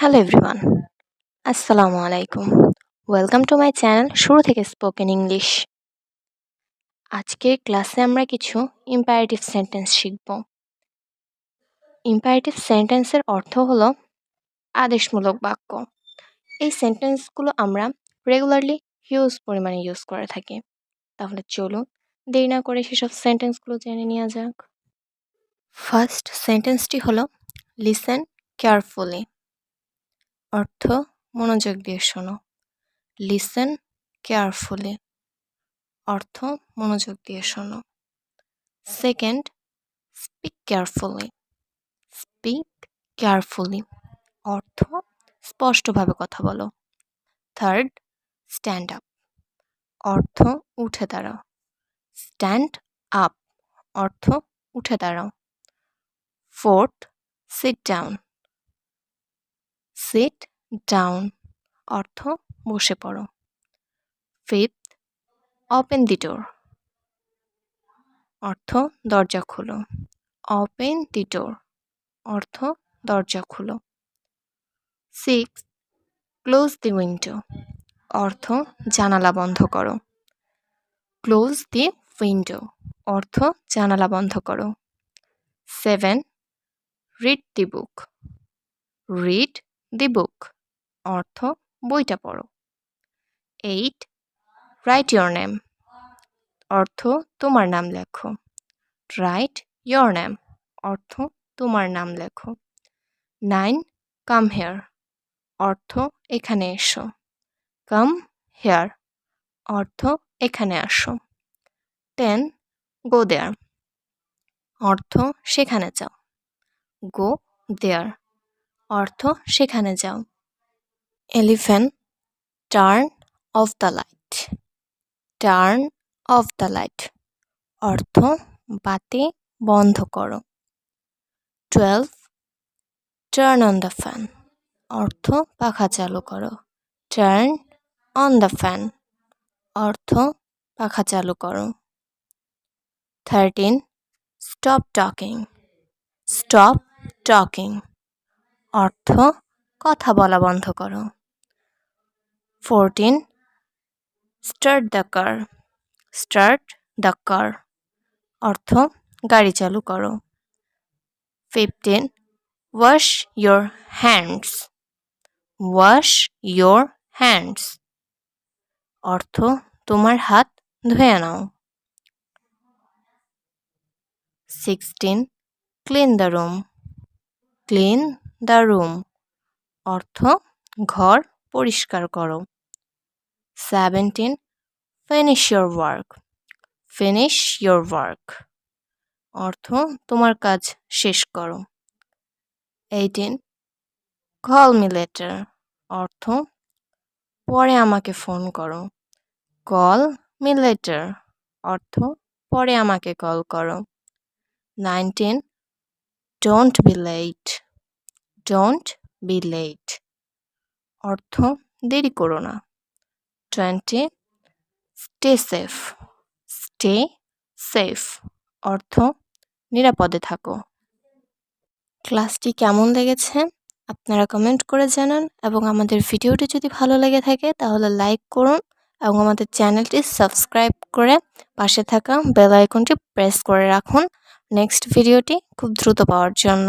Hello everyone আসসালামু আলাইকুম welcome to my channel শুরু থেকে স্পোকেন ইংলিশ আজকের ক্লাসে আমরা কিছু ইম্পারেটিভ সেন্টেন্স শিখব। ইম্পারেটিভ সেন্টেন্সের অর্থ হলো আদেশমূলক বাক্য। এই সেন্টেন্সগুলো আমরা রেগুলারলি হিউজ পরিমাণে ইউজ করে থাকি। তাহলে চলুন দেরি না করে সেসব সেন্টেন্সগুলো জেনে নেওয়া যাক। ফার্স্ট সেন্টেন্সটি হলো লিসেন কেয়ারফুলি অর্থ, মনোযোগ দিয়ে শোনো। লিসেন কেয়ারফুলি অর্থ, মনোযোগ দিয়ে শোনো। Second speak carefully speak carefully অর্থ, স্পষ্টভাবে কথা বলো। থার্ড স্ট্যান্ড আপ অর্থ, উঠে দাঁড়াও। স্ট্যান্ড আপ অর্থ, উঠে দাঁড়াও। Fourth sit down sit down অর্থ বসে পড়ো। ফিফথ ওপেন দি ডোর অর্থ দরজা খুলো। ওপেন দি ডোর অর্থ দরজা খুলো। সিক্স ক্লোজ দি উইন্ডো অর্থ জানালা বন্ধ করো। ক্লোজ দি উইন্ডো অর্থ জানালা বন্ধ করো। Seven read the book read the book. অর্থ, বইটা পড়ো। Eight, write your name. অর্থ, তোমার নাম লেখো। Write your name. অর্থ, তোমার নাম লেখো। Nine, come here. অর্থ, এখানে এসো। Come here. অর্থ, এখানে আসো। Ten, go there. অর্থ, সেখানে যাও। Go there. অর্থ সেখানে যাও। Eleven turn off the light turn off the light অর্থ বাতি বন্ধ করো। Twelve turn on the fan অর্থ পাখা চালু করো। টার্ন অন দ্য ফ্যান অর্থ পাখা চালু করো। Thirteen stop talking stop talking অর্থ, কথা বলা বন্ধ করো। Fourteen start the car start the car অর্থ, গাড়ি চালু করো। Fifteen wash your hands wash your hands অর্থ, তোমার হাত ধুয়ে নাও। Sixteen clean the room clean the room অর্থ, ঘর পরিষ্কার করো। Seventeen finish your work finish your work অর্থ, তোমার কাজ শেষ করো। এইটিন কল মি লেটার অর্থ, পরে আমাকে ফোন করো। কল মি লেটার অর্থ, পরে আমাকে কল করো। Nineteen don't be late don't be late অর্থ দেরি করো না। Twenty stay safe stay safe অর্থ নিরাপদে থাকো। ক্লাসটি কেমন লেগেছে? আপনারা কমেন্ট করে জানান এবং আমাদের ভিডিওটি যদি ভালো লেগে থাকে তাহলে লাইক করুন এবং আমাদের চ্যানেলটি সাবস্ক্রাইব করে পাশে থাকা বেল আইকনটি প্রেস করে রাখুন। নেক্সট ভিডিওটি খুব দ্রুত পাওয়ার জন্য।